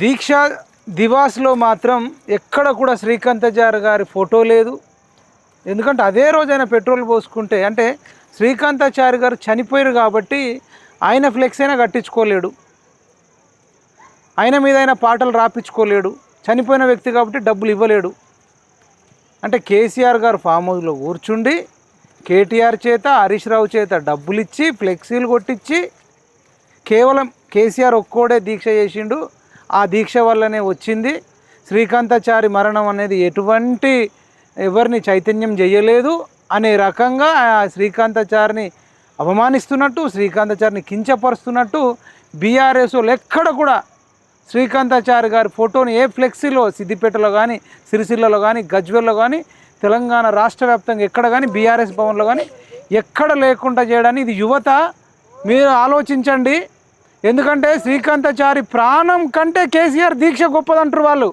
దీక్ష దివాస్లో మాత్రం ఎక్కడ కూడా శ్రీకాంతజారి గారి ఫోటో లేదు. ఎందుకంటే అదే రోజు పెట్రోల్ పోసుకుంటే అంటే శ్రీకాంతాచారి గారు చనిపోయారు కాబట్టి ఆయన ఫ్లెక్స్ అయినా కట్టించుకోలేడు. ఆయన మీద ఆయన పాటలు రాపించుకోలేడు. చనిపోయిన వ్యక్తి కాబట్టి డబ్బులు ఇవ్వలేడు. అంటే కేసీఆర్ గారు ఫామ్ హౌస్లో కూర్చుండి కేటీఆర్ చేత హరీష్ రావు చేత డబ్బులు ఇచ్చి ఫ్లెక్సీలు కొట్టించి కేవలం కేసీఆర్ ఒక్కోడే దీక్ష చేసిండు. ఆ దీక్ష వల్లనే వచ్చింది. శ్రీకాంతాచారి మరణం అనేది ఎటువంటి ఎవరిని చైతన్యం చేయలేదు. అనే రకంగా ఆ శ్రీకాంతాచారిని అవమానిస్తున్నట్టు శ్రీకాంతాచారిని కించపరుస్తున్నట్టు బీఆర్ఎస్ వాళ్ళు ఎక్కడ కూడా శ్రీకాంతాచారి గారి ఫోటోని ఏ ఫ్లెక్సీలో సిద్దిపేటలో కానీ సిరిసిల్లలో కానీ గజ్వేల్లో కానీ తెలంగాణ రాష్ట్ర వ్యాప్తంగా ఎక్కడ కానీ బీఆర్ఎస్ భవన్లో కానీ ఎక్కడ లేకుండా చేయడానికి ఇది యువత మీరు ఆలోచించండి. ఎందుకంటే శ్రీకాంతాచారి ప్రాణం కంటే కేసీఆర్ దీక్ష గొప్పదంటారు వాళ్ళు.